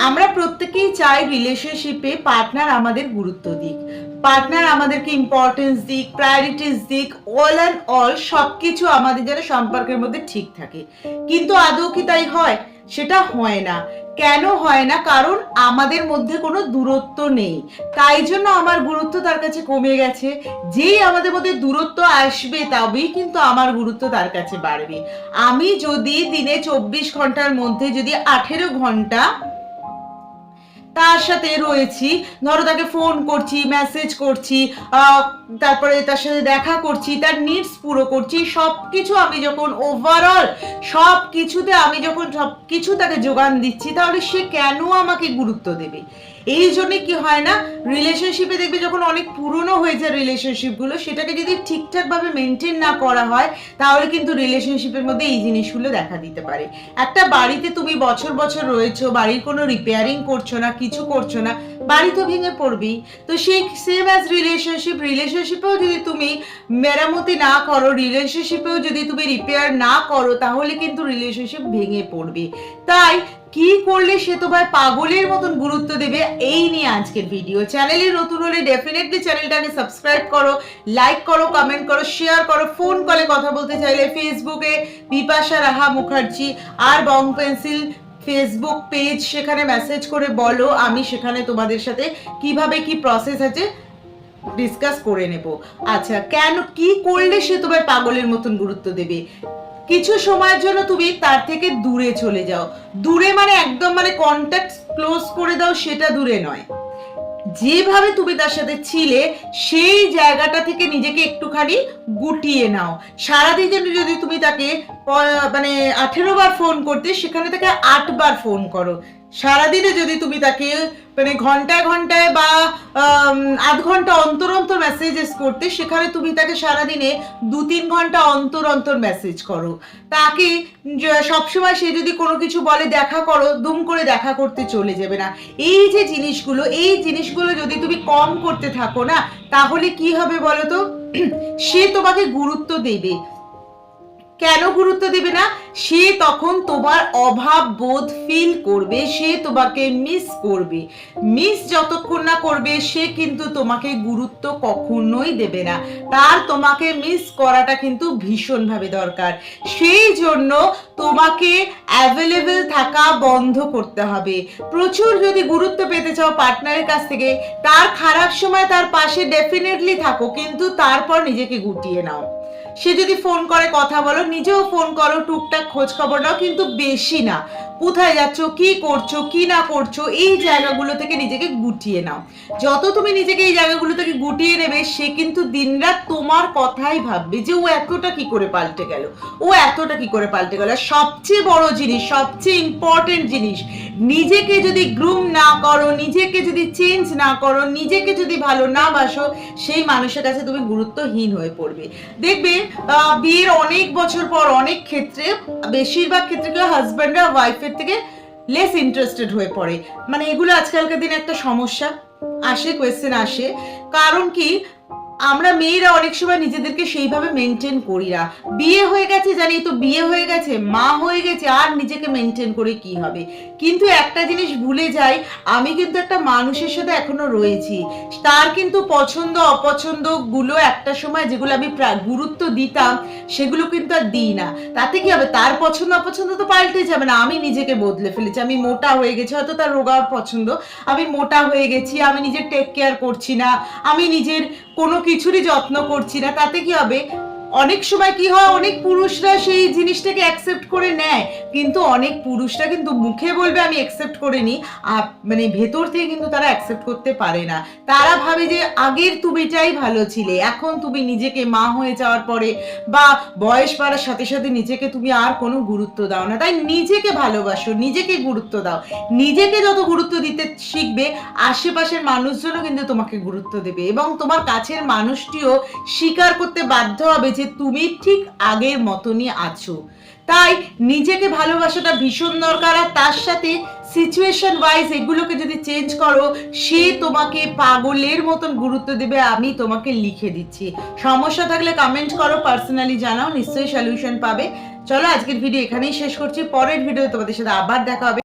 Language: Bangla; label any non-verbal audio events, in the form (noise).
আমরা প্রত্যেকেই চাই রিলেশনশিপে পার্টনার আমাদের গুরুত্ব দিক। পার্টনার আমাদেরকে ইম্পর্টেন্স দিক প্রায়োরিটিস দিক অল অ্যান্ড অল সব কিছু আমাদের যেন সম্পর্কের মধ্যে ঠিক থাকে। কিন্তু আদৌ কি তাই হয়? সেটা হয় না। কেন হয় না? কারণ আমাদের মধ্যে কোনো দূরত্ব নেই। তাই জন্য আমার গুরুত্ব তার কাছে কমে গেছে। যেই আমাদের মধ্যে দূরত্ব আসবে তবেই কিন্তু আমার গুরুত্ব তার কাছে বাড়বে। আমি যদি দিনে চব্বিশ ঘণ্টার মধ্যে যদি আঠেরো ঘণ্টা তার সাথে রয়েছি। ধরো তাকে ফোন করছি মেসেজ করছি তারপরে তার সাথে দেখা করছি, তার নিডস পুরো করছি। সব কিছু আমি যখন ওভারঅল সব কিছুতে আমি যখন সব কিছু তাকে যোগান দিচ্ছি, তাহলে সে কেন আমাকে গুরুত্ব দেবে? এই জন্যে কি হয় না রিলেশনশিপে দেখবে যখন অনেক পুরনো হয়ে যায় রিলেশনশিপগুলো সেটাকে যদি ঠিকঠাকভাবে মেনটেন না করা হয়, তাহলে কিন্তু রিলেশনশিপের মধ্যে এই জিনিসগুলো দেখা দিতে পারে। একটা বাড়িতে তুমি বছর বছর রয়েছো, বাড়ির কোনো রিপেয়ারিং করছ না কিছু করছ না। বাড়ি তো ভেঙে পড়বেই তো সেই সেম অ্যাজ রিলেশনশিপ রিলেশনশিপেও যদি তুমি মেরামতি না করো রিলেশনশিপেও যদি তুমি রিপেয়ার না করো, তাহলে কিন্তু রিলেশনশিপ ভেঙে পড়বে। তাই কি করলে সে তোমায় পাগলের মতন গুরুত্ব দেবে, এই নিয়ে আজকের ভিডিও চ্যানেলে নতুন হলে ডেফিনেটলি চ্যানেলটাকে সাবস্ক্রাইব করো লাইক করো কমেন্ট করো শেয়ার করো ফোন কলে কথা বলতে চাইলে ফেসবুকে বিপাশা রাহা মুখার্জি আর বং পেন্সিল ফেসবুক পেজ সেখানে মেসেজ করে বলো, আমি সেখানে তোমাদের সাথে কীভাবে কি প্রসেস আছে ডিসকাস করে নেব। আচ্ছা কেন, কি করলে সে তোমার পাগলের মতন গুরুত্ব দেবে? কিছু সময়ের জন্য তুমি তার থেকে দূরে চলে যাও। দূরে মানে একদম মানে কন্ট্যাক্ট ক্লোজ করে দাও, সেটা দূরে নয়। যেভাবে তুমি তার সাথে ছিলে, সেই জায়গাটা থেকে নিজেকে একটুখানি গুটিয়ে নাও। সারাদিন যদি তুমি তাকে মানে আঠেরো বার ফোন করতে, সেখানে তাকে আটবার ফোন করো। সারাদিনে যদি তুমি তাকে মানে ঘন্টায় ঘন্টায় বা আধ ঘণ্টা অন্তর অন্তর মেসেজেস করতে, সেখানে তুমি তাকে সারাদিনে দু তিন ঘণ্টা অন্তর অন্তর মেসেজ করো। তাকে সবসময় সে যদি কোনো কিছু বলে, দেখা করো, দুম করে দেখা করতে চলে যাবে না। এই যে জিনিসগুলো, এই জিনিসগুলো যদি তুমি কম করতে থাকো না, তাহলে কি হবে বলো তো? (clears throat) সে তোমাকে গুরুত্ব দেবে। কেন গুরুত্ব দেবে না? সে তখন তোমার অভাব বোধ ফিল করবে, সে তোমাকে মিস করবে। মিস যতক্ষণ না করবে, সে কিন্তু তোমাকে গুরুত্ব কখনোই দেবে না। তার তোমাকে মিস করাটা কিন্তু ভীষণভাবে দরকার। সেই জন্য তোমাকে অ্যাভেলেবেল থাকা বন্ধ করতে হবে। প্রচুর যদি গুরুত্ব পেতে চাও পার্টনারের কাছ থেকে, তার খারাপ সময় তার পাশে ডেফিনেটলি থাকো, কিন্তু তারপর নিজেকে গুটিয়ে নাও। সে যদি ফোন করে কথা বলো, নিজেও ফোন করো, টুকটাক খোঁজ খবর নাও, কিন্তু বেশি না। কোথায় যাচ্ছ, কি করছ, কি না করছ, এই জায়গাগুলো থেকে নিজেকে গুটিয়ে নাও। যত তুমি নিজেকে এই জায়গাগুলো থেকে গুটিয়ে নেবে, সে কিন্তু দিনরাত তোমার কথাই ভাববে যে ও এতটা কি করে পাল্টে গেল, ও এতটা কি করে পাল্টে গেল। সবচেয়ে বড় জিনিস, সবচেয়ে ইম্পর্টেন্ট জিনিস, নিজেকে যদি গ্রুম না করো, নিজেকে যদি চেঞ্জ না করো, নিজেকে যদি ভালো না বাসো, সেই মানুষের কাছে তুমি গুরুত্বহীন হয়ে পড়বে। দেখবে বিয়ের অনেক বছর পর অনেক ক্ষেত্রে, বেশিরভাগ ক্ষেত্রে কেউ হাজব্যান্ড আর ওয়াইফের থেকে লেস ইন্টারেস্টেড হয়ে পড়ে। মানে এগুলো আজকালকার দিনে একটা সমস্যা। আসে কোয়েশ্চেন আসে। কারণ কি আমরা মেয়েরা অনেক সময় নিজেদেরকে সেইভাবে মেনটেন করি না। বিয়ে হয়ে গেছে জানি তো বিয়ে হয়ে গেছে, মা হয়ে গেছে, আর নিজেকে মেনটেন করে কি হবে? কিন্তু একটা জিনিস ভুলে যাই, আমি কিন্তু একটা মানুষের সাথে এখনও রয়েছি। তার কিন্তু পছন্দ অপছন্দগুলো একটা সময় যেগুলো আমি গুরুত্ব দিতাম, সেগুলো কিন্তু আর দিই না। তাতে কি হবে? তার পছন্দ, অপছন্দ তো পাল্টে যাবে না। আমি নিজেকে বদলে ফেলেছি। আমি মোটা হয়ে গেছি, হয়তো তার রোগা পছন্দ। আমি মোটা হয়ে গেছি, আমি নিজের টেক কেয়ার করছি না। আমি নিজের কোনো কিছুরই যত্ন করছি না তাতে কি হবে? অনেক সময় কি হয়, অনেক পুরুষরা সেই জিনিসটাকে অ্যাকসেপ্ট করে নেয়। কিন্তু অনেক পুরুষরা কিন্তু মুখে বলবে, আমি অ্যাকসেপ্ট করে নি। আর মানে ভেতর থেকে কিন্তু তারা অ্যাকসেপ্ট করতে পারে না। তারা ভাবে যে, আগের তুমিটাই ভালো ছিলে, এখন তুমি নিজেকে মা হয়ে যাওয়ার পরে বা বয়স বাড়ার সাথে সাথে নিজেকে তুমি আর কোনো গুরুত্ব দাও না। তাই নিজেকে ভালোবাসো, নিজেকে গুরুত্ব দাও। নিজেকে যত গুরুত্ব দিতে শিখবে, আশেপাশের মানুষজনও কিন্তু তোমাকে গুরুত্ব দেবে। এবং তোমার কাছের মানুষটিও স্বীকার করতে বাধ্য হবে যে তুমি ঠিক আগের মতনই আছো। তাই নিজেকে ভালোবাসাটা ভীষণ দরকার আর তার সাথে সিচুয়েশন ওয়াইজ এগুলোকে যদি চেঞ্জ করো, সে তোমাকে পাগলের মতন গুরুত্ব দেবে, আমি তোমাকে লিখে দিচ্ছি। সমস্যা থাকলে কমেন্ট করো পার্সোনালি জানাও, নিশ্চয়ই সলিউশন পাবে। চলো আজকের ভিডিও এখানেই শেষ করছি, পরের ভিডিও তোমাদের সাথে আবার দেখা হবে।